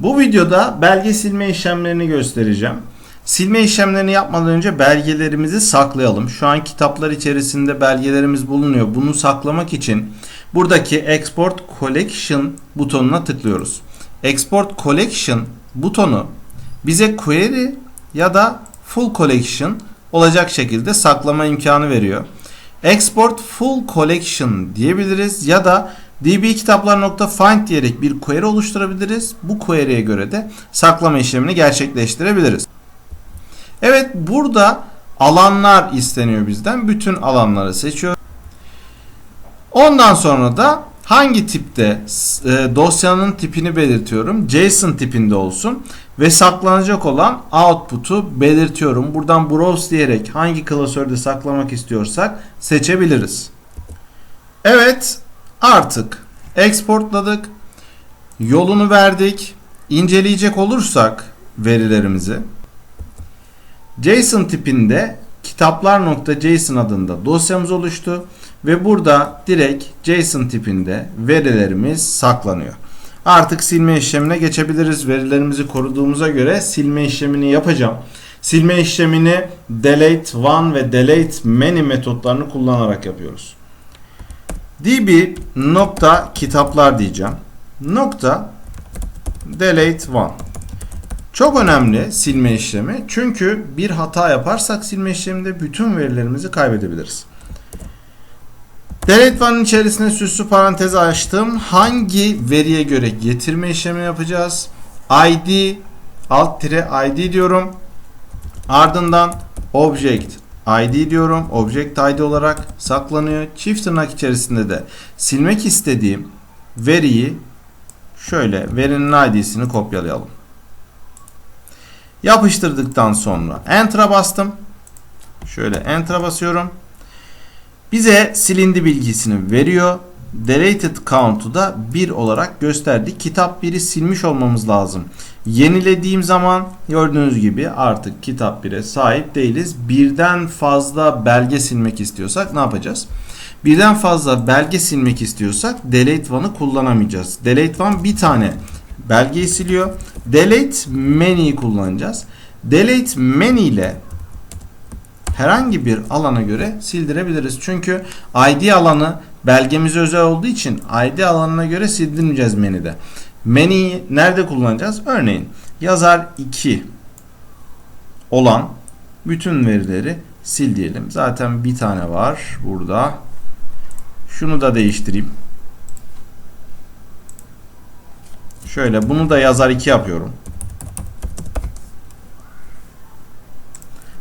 Bu videoda belge silme işlemlerini göstereceğim. Silme işlemlerini yapmadan önce belgelerimizi saklayalım. Şu an kitaplar içerisinde belgelerimiz bulunuyor. Bunu saklamak için buradaki Export Collection butonuna tıklıyoruz. Export Collection butonu bize query ya da full collection olacak şekilde saklama imkanı veriyor. Export full collection diyebiliriz ya da dbkitaplar.find diyerek bir query oluşturabiliriz. Bu query'e göre de saklama işlemini gerçekleştirebiliriz. Evet burada alanlar isteniyor bizden. Bütün alanları seçiyoruz. Ondan sonra da hangi tipte e, dosyanın tipini belirtiyorum. JSON tipinde olsun ve saklanacak olan output'u belirtiyorum. Buradan browse diyerek hangi klasörde saklamak istiyorsak seçebiliriz. Evet artık exportladık. Yolunu verdik. İnceleyecek olursak verilerimizi JSON tipinde kitaplar.json adında dosyamız oluştu ve burada direkt JSON tipinde verilerimiz saklanıyor. Artık silme işlemine geçebiliriz. Verilerimizi koruduğumuza göre silme işlemini yapacağım. Silme işlemini delete one ve delete many metotlarını kullanarak yapıyoruz. Db nokta kitaplar diyeceğim. Nokta delete one. Çok önemli silme işlemi. Çünkü bir hata yaparsak silme işleminde bütün verilerimizi kaybedebiliriz. Delete one'ın içerisine süslü parantezi açtım. Hangi veriye göre getirme işlemi yapacağız? id alt tire id diyorum. Ardından object id diyorum. Object id olarak saklanıyor. Çift tırnak içerisinde de silmek istediğim veriyi şöyle verinin id'sini kopyalayalım. Yapıştırdıktan sonra Enter'a bastım. Şöyle Enter'a basıyorum. Bize silindi bilgisini veriyor. Deleted count'u da 1 olarak gösterdi. Kitap 1'i silmiş olmamız lazım. Yenilediğim zaman gördüğünüz gibi artık kitap 1'e sahip değiliz. Birden fazla belge silmek istiyorsak ne yapacağız? Birden fazla belge silmek istiyorsak delete one'ı kullanamayacağız. Delete one bir tane belgeyi siliyor. Delete many'yi kullanacağız. Delete many ile herhangi bir alana göre sildirebiliriz. Çünkü ID alanı belgemize özel olduğu için ID alanına göre sildirmeyeceğiz menüde. Many'yi nerede kullanacağız? Örneğin yazar 2 olan bütün verileri sil diyelim. Zaten bir tane var burada. Şunu da değiştireyim. Şöyle bunu da yazar 2 yapıyorum.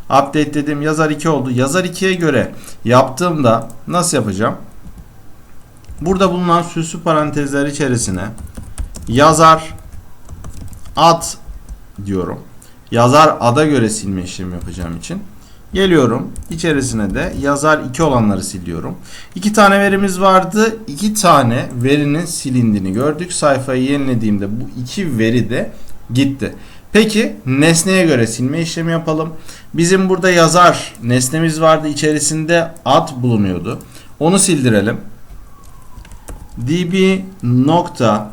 Update dedim yazar 2 oldu. Yazar 2'ye göre yaptığımda nasıl yapacağım? Burada bulunan süslü parantezler içerisine yazar ad diyorum. Yazar ada göre silme işlemi yapacağım için. Geliyorum. İçerisine de yazar 2 olanları siliyorum. 2 tane verimiz vardı. 2 tane verinin silindiğini gördük. Sayfayı yenilediğimde bu iki veri de gitti. Peki nesneye göre silme işlemi yapalım. Bizim burada yazar nesnemiz vardı. İçerisinde ad bulunuyordu. Onu sildirelim. db nokta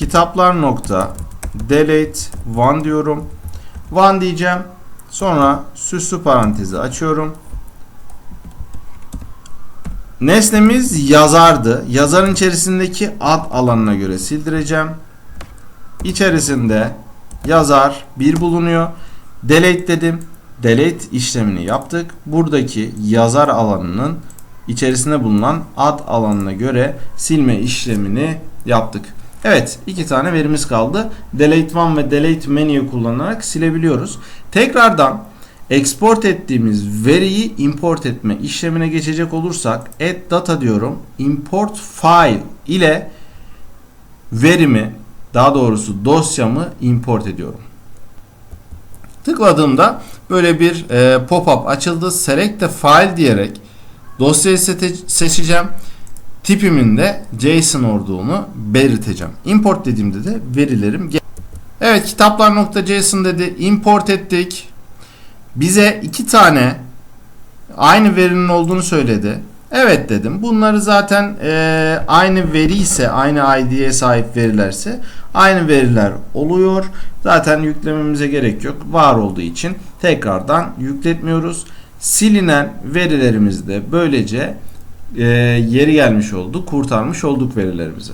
kitaplar nokta delete one diyorum. One diyeceğim. Sonra süslü parantezi açıyorum. Nesnemiz yazardı. Yazarın içerisindeki ad alanına göre sildireceğim. İçerisinde yazar bir bulunuyor. Delete dedim. Delete işlemini yaptık. Buradaki yazar alanının içerisinde bulunan ad alanına göre silme işlemini yaptık. Evet iki tane verimiz kaldı. Delete one ve delete menüyü kullanarak silebiliyoruz. Tekrardan export ettiğimiz veriyi import etme işlemine geçecek olursak add data diyorum. Import file ile verimi daha doğrusu dosyamı import ediyorum. Tıkladığımda böyle bir e, pop-up açıldı. Select the file diyerek dosyayı seçeceğim. Tipimin de JSON olduğunu belirteceğim. Import dediğimde de verilerim Evet kitaplar.json dedi. Import ettik. Bize iki tane aynı verinin olduğunu söyledi. Evet dedim. Bunları zaten e, aynı veri ise, aynı ID'ye sahip verilerse Aynı veriler oluyor. Zaten yüklememize gerek yok. Var olduğu için tekrardan yükletmiyoruz. Silinen verilerimizi de böylece e, yeri gelmiş oldu. Kurtarmış olduk verilerimizi.